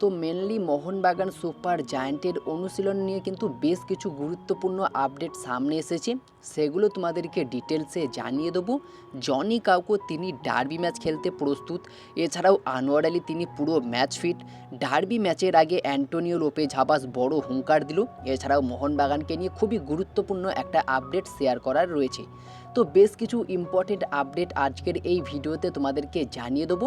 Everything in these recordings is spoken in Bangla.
তো মেনলি মোহনবাগান সুপার জায়ান্টের অনুশীলন নিয়ে কিন্তু বেশ কিছু গুরুত্বপূর্ণ আপডেট সামনে এসেছে। সেগুলো তোমাদেরকে ডিটেলসে জানিয়ে দেবো। জনি কাউকো তিনি ডার্বি ম্যাচ খেলতে প্রস্তুত। এছাড়াও আনোয়ার আলী, তিনি পুরো ম্যাচ ফিট ডার্বি ম্যাচের আগে অ্যান্টোনিও লোপে ঝাবাস বড় হুঙ্কার দিল। এছাড়াও মোহনবাগানকে নিয়ে খুবই গুরুত্বপূর্ণ একটা আপডেট শেয়ার করার রয়েছে। তো বেশ কিছু ইম্পর্টেন্ট আপডেট আজকের এই ভিডিওতে তোমাদেরকে জানিয়ে দেবো।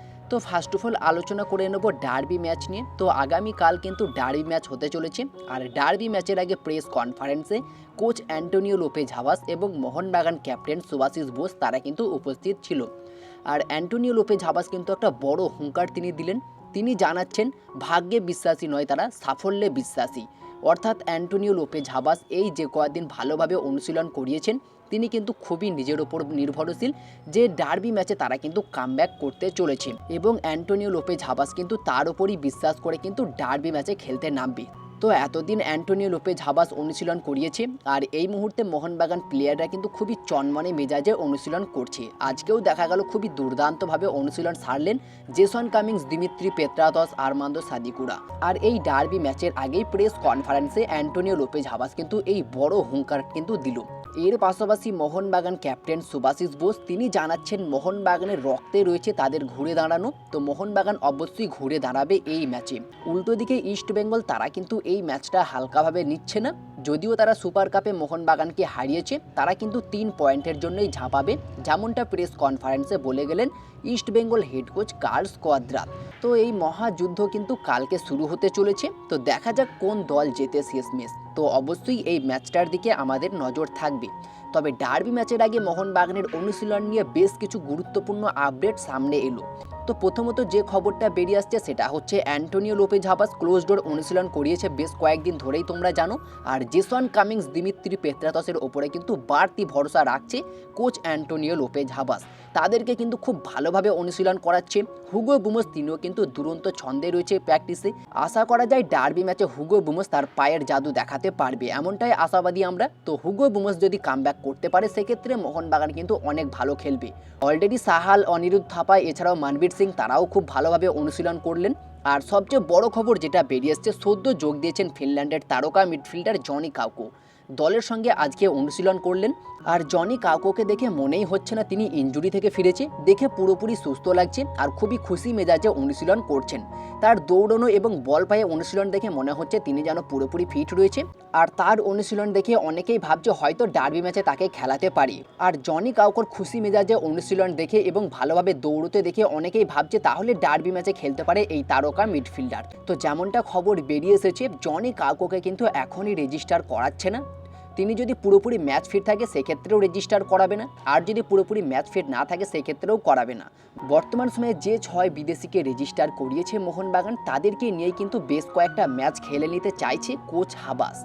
তো ফার্স্ট অফ অল আলোচনা করে নেব ডার্বি ম্যাচ নিয়ে। তো আগামীকাল কিন্তু ডার্বি ম্যাচ হতে চলেছে। আর ডার্বি ম্যাচের আগে প্রেস কনফারেন্সে কোচ অ্যান্টোনিও লোপে ঝাভাস এবং মোহনবাগান ক্যাপ্টেন সুভাশিস বোস তারা কিন্তু উপস্থিত ছিল। আর অ্যান্টোনিও লোপে ঝাভাস কিন্তু একটা বড় হুঙ্কার তিনি দিলেন। তিনি জানাচ্ছেন, ভাগ্যে বিশ্বাসী নয় তারা, সাফল্যে বিশ্বাসী। অর্থাৎ অ্যান্টোনিও লোপে ঝাবাস এই যে কয়েকদিন ভালোভাবে অনুশীলন করিয়েছেন, তিনি কিন্তু খুবই নিজের ওপর নির্ভরশীল। যে ডার্বি ম্যাচে তারা কিন্তু কামব্যাক করতে চলেছে। এবং অ্যান্টোনিও লোপে ঝাবাস কিন্তু তার ওপরই বিশ্বাস করে কিন্তু ডার্বি ম্যাচে খেলতে নামবে। তো এতদিন অ্যান্টোনিও লোপেজ হাবাস অনুশীলন করিয়েছে, আর এই মুহূর্তে মোহনবাগান প্লেয়াররা কিন্তু খুবই চনমনে মেজাজে অনুশীলন করছে। আজকেও দেখা গেল খুবই দুর্দান্তভাবে অনুশীলন সারলেন Jason Cummings, Dimitri Petratos Armando সাদিকুরা। আর এই ডার্বি ম্যাচের আগেই প্রেস কনফারেন্সে অ্যান্টোনিও লোপেজ হাবাস কিন্তু এই বড় হুঙ্কার কিন্তু দিল। এর পাশাপাশি মোহনবাগান ক্যাপ্টেন সুভাশিস বোস, তিনি জানাচ্ছেন মোহনবাগানের রক্তে রয়েছে তাদের ঘুরে দাঁড়ানো। তো মোহনবাগান অবশ্যই ঘুরে দাঁড়াবে এই ম্যাচে। উল্টো দিকে ইস্ট বেঙ্গল, তারা কিন্তু এই ম্যাচটা হালকাভাবে নিচ্ছে না। যদিও তারা সুপার কাপে মোহনবাগানকে হারিয়েছে, তারা কিন্তু তিন পয়েন্টের জন্যই ঝাঁপাবে, যেমনটা প্রেস কনফারেন্সে বলে গেলেন East Bengal head coach Carles Cuadrat তো এই মহাযুদ্ধ কিন্তু কালকে শুরু হতে চলেছে। তো দেখা যাক কোন দল জেতে শেষমেশ। তো অবশ্যই এই ম্যাচটার দিকে আমাদের নজর থাকবে। তবে ডার্বি ম্যাচের আগে মোহনবাগানের অনুশীলন নিয়ে বেশ কিছু গুরুত্বপূর্ণ আপডেট সামনে এলো। তো প্রথমত যে খবরটা বেরিয়ে আসছে সেটা হচ্ছে Antonio Lopez Habas close door অনুশীলন করিয়েছে বেশ কয়েকদিন ধরেই তোমরা জানো। আর জেসন কামিংস, দিমিত্রি পেত্রাতসের ওপরে কিন্তু বাড়তি ভরসা রাখছে কোচ অ্যান্টোনিও লোপে ঝাবাস তাদেরকে কিন্তু খুব ভালোভাবে অনুশীলন করাচ্ছে। হুগো বুমস তিনিও কিন্তু দুরন্ত ছন্দে রয়েছে প্র্যাকটিসে আশা করা যায় ডার্বি ম্যাচে হুগো বুমস তার পায়ের জাদু দেখাতে পারবে। এমনটাই আশাবাদী আমরা। তো হুগো বুমস যদি কামব্যাক করতে পারে, সেক্ষেত্রে মোহনবাগান কিন্তু অনেক ভালো খেলবে। অলরেডি সাহাল, অনিরুদ্ধ থাপা, এছাড়াও মানবীর সিং তারাও খুব ভালোভাবে অনুশীলন করলেন। আর সবচেয়ে বড় খবর যেটা বেরিয়ে এসছে, সদ্য যোগ দিয়েছেন ফিনল্যান্ডের তারকা মিডফিল্ডার জনি কাউকো। দলের সঙ্গে আজকে অনুশীলন করলেন। আর জনি কাউকোকে দেখে মনেই হচ্ছে না তিনি ইঞ্জুরি থেকে ফিরেছে। দেখে পুরোপুরি সুস্থ লাগছে আর খুবই খুশি মেজাজে অনুশীলন করছেন। তার দৌড়নো এবং বল পায়ে অনুশীলন দেখে মনে হচ্ছে তিনি যেন পুরোপুরি ফিট রয়েছে। আর তার অনুশীলন দেখে অনেকেই ভাবছে হয়তো ডার্বি ম্যাচে তাকে খেলাতে পারি। আর জনি কাউকোর খুশি মেজাজে অনুশীলন দেখে এবং ভালোভাবে দৌড়তে দেখে অনেকেই ভাবছে তাহলে ডার্বি ম্যাচে খেলতে পারে এই তারকা মিডফিল্ডার। তো যেমনটা খবর বেরিয়ে এসেছে, জনি কাউকোকে কিন্তু এখনই রেজিস্টার করাচ্ছে না। তিনি যদি পুরোপুরি ম্যাচ ফিট থাকে, সেক্ষেত্রেও রেজিস্টার করাবে না। আর যদি পুরোপুরি ম্যাচ ফিট না থাকে, সেক্ষেত্রেও করাবে না। বর্তমান সময়ে যে ছয় বিদেশিকে রেজিস্টার করিয়েছে মোহনবাগান, তাদেরকে নিয়েই কিন্তু বেশ কয়েকটা ম্যাচ খেলে নিতে চাইছে কোচ হাবাস।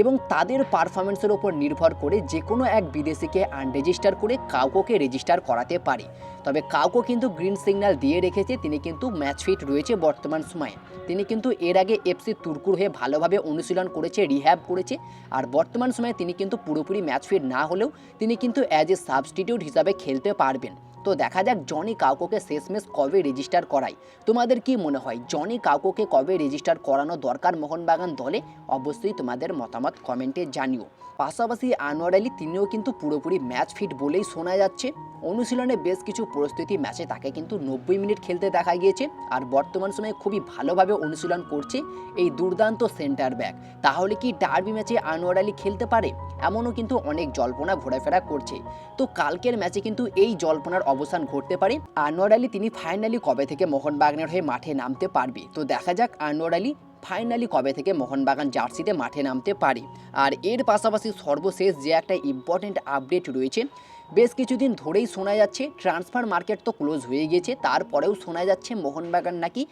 এবং তাদের পারফরমেন্সের ওপর নির্ভর করে যে কোনো এক বিদেশিকে আনরেজিস্টার করে কাউকে রেজিস্টার করাতে পারে। তবে কাউকে কিন্তু গ্রিন সিগন্যাল দিয়ে রেখেছে, তিনি কিন্তু ম্যাচ ফিট রয়েছে বর্তমান সময়ে। তিনি কিন্তু এর আগে এফসি তুর্কুর হয়ে ভালোভাবে অনুশীলন করেছে রিহ্যাব করেছে, আর বর্তমান সময়ে তিনি কিন্তু পুরোপুরি ম্যাচ ফিট না হলেও তিনি কিন্তু অ্যাজ এ সাবস্টিটিউট হিসাবে খেলতে পারবেন। তো দেখা যাক জনি কাউকোকে শেষমেশ কবে রেজিস্টার করায়। তোমাদের কি মনে হয়, জনি কাউকোকে কবে রেজিস্টার করানো দরকার মোহনবাগান দলে? অবশ্যই তোমাদের মতামত কমেন্টে জানিও। পাশাপাশি আনোয়ার আলী, তিনিও কিন্তু পুরোপুরি ম্যাচ ফিট বলেই শোনা যাচ্ছে। অনুশীলনে বেশ কিছু পরিস্থিতি ম্যাচে তাকে কিন্তু নব্বই মিনিট খেলতে দেখা গিয়েছে আর বর্তমান সময়ে খুবই ভালোভাবে অনুশীলন করছে এই দুর্দান্ত সেন্টার ব্যাক তাহলে কি ডার্বি ম্যাচে আনোয়ার আলী খেলতে পারে? এমনও কিন্তু অনেক জল্পনা ঘোরাফেরা করছে। তো কালকের ম্যাচে কিন্তু এই জল্পনার অবসান ঘটতে পারে। আনোয়ার আলী, তিনি ফাইনালি কবে থেকে মোহনবাগানের হয়ে মাঠে নামতে পারবে? তো দেখা যাক আনোয়ার আলী ফাইনালি কবে থেকে মোহনবাগান জার্সিতে মাঠে নামতে পারে? আর এর পাশাপাশি সর্বশেষ যে একটা ইম্পর্টেন্ট আপডেট রয়েছে, বেশ কিছুদিন ধরেই শোনা যাচ্ছে ট্রান্সফার মার্কেট তো ক্লোজ হয়ে গিয়েছে তারপরেও শোনা যাচ্ছে মোহনবাগান নাকি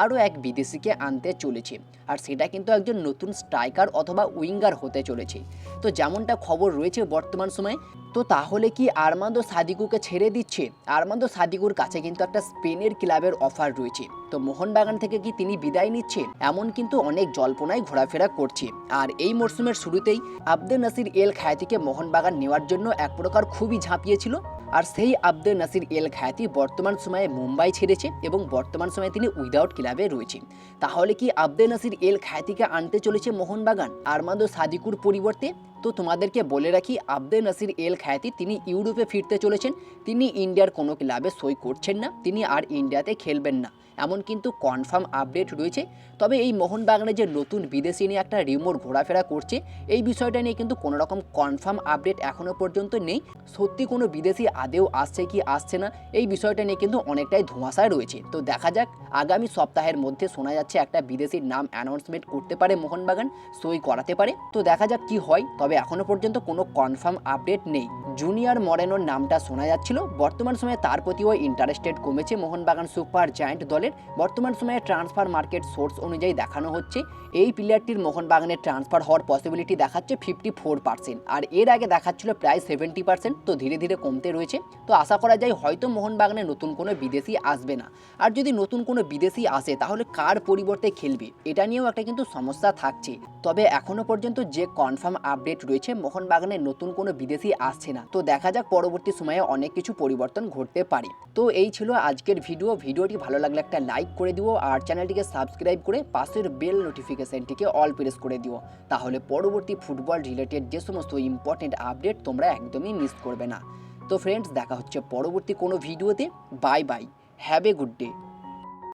আরও এক বিদেশিকে আনতে চলেছে। আর সেটা কিন্তু একজন নতুন স্ট্রাইকার অথবা উইঙ্গার হতে চলেছে। তো যেমনটা খবর রয়েছে বর্তমান সময়ে, তো তাহলে কি আরমান্দো সাদিকুকে ছেড়ে দিচ্ছে? আরমান্দো সাদিকুর কাছে কিন্তু একটা স্পেনের ক্লাবের অফার রয়েছে। তো মোহনবাগান থেকে কি তিনি বিদায় নিচ্ছেন? এমন কিন্তু অনেক জল্পনায় ঘোরাফেরা করছে। আর এই মরশুমের শুরুতেই আব্দুল নাসির এল খায়াতিকে মোহনবাগান নেওয়ার জন্য এক প্রকার খুবই ঝাঁপিয়েছিল। আর সেই আব্দুল নাসির এল খায়াতি বর্তমান সময়ে মুম্বাই ছেড়েছে এবং বর্তমান সময়ে তিনি উইদাউট ক্লাবে রয়েছে তাহলে কি আব্দুল নাসির এল খায়াতিকে আনতে চলেছে মোহনবাগান? আরমান্দো সাদিকুর পরিবর্তে তো তোমাদেরকে বলে রাখি, আব্দে নাসির এল খায়াতি তিনি ইউরোপে ফিরতে চলেছেন। তিনি ইন্ডিয়ার কোনো ক্লাবে সই করছেন না, তিনি আর ইন্ডিয়াতে খেলবেন না। এমন কিন্তু কনফার্ম আপডেট রয়েছে। তবে এই মোহনবাগানে যে নতুন বিদেশি নিয়ে একটা রিমোট ঘোরাফেরা করছে, এই বিষয়টা নিয়ে কিন্তু কোনো রকম কনফার্ম আপডেট এখনও পর্যন্ত নেই। সত্যি কোনো বিদেশি আদেও আসছে কি আসছে না, এই বিষয়টা নিয়ে কিন্তু অনেকটাই ধোঁয়াশায় রয়েছে। তো দেখা যাক, আগামী সপ্তাহের মধ্যে শোনা যাচ্ছে একটা বিদেশির নাম অ্যানাউন্সমেন্ট করতে পারে মোহনবাগান, সই করাতে পারে। তো দেখা যাক কি হয়, তবে এখনও পর্যন্ত কোনো কনফার্ম আপডেট নেই। জুনিয়র মরেনোর নামটা শোনা যাচ্ছিল। বর্তমান সময়ে তার প্রতিও ইন্টারেস্টেড কমেছে মোহনবাগান সুপার জায়ান্ট দলের। বর্তমান সময়ে ট্রান্সফার মার্কেট সোর্স অনুযায়ী দেখানো হচ্ছে। এই প্লেয়ারটির মোহনবাগানের ট্রান্সফার হওয়ার পসিবিলিটি দেখাচ্ছে ফিফটি ফোর পার্সেন্ট আর এর আগে দেখাচ্ছিল প্রায় সেভেন্টি পার্সেন্ট তো ধীরে ধীরে কমতে রয়েছে। তো আশা করা যায় হয়তো মোহনবাগানে নতুন কোনো বিদেশি আসবে না। আর যদি নতুন কোনো বিদেশি আসে, তাহলে কার পরিবর্তে খেলবে? এটা নিয়েও একটা কিন্তু সমস্যা থাকছে। তবে এখনও পর্যন্ত যে কনফার্ম আপডেট রয়েছে, মোহনবাগানে নতুন কোনো বিদেশি আসছে না। তো দেখা যাক পরবর্তী সময়ে অনেক কিছু পরিবর্তন ঘটতে পারে। তো এই ছিল আজকের ভিডিও। ভিডিওটি ভালো লাগলে একটা লাইক করে দিও আর চ্যানেলটিকে সাবস্ক্রাইব করে পাশের বেল নোটিফিকেশনটিকে অল প্রেস করে দিও। তাহলে পরবর্তী ফুটবল রিলেটেড যে সমস্ত ইম্পর্টেন্ট আপডেট তোমরা একদমই মিস করবে না। তো ফ্রেন্ডস, দেখা হচ্ছে পরবর্তী কোনো ভিডিওতে। Bye bye. Have a good day.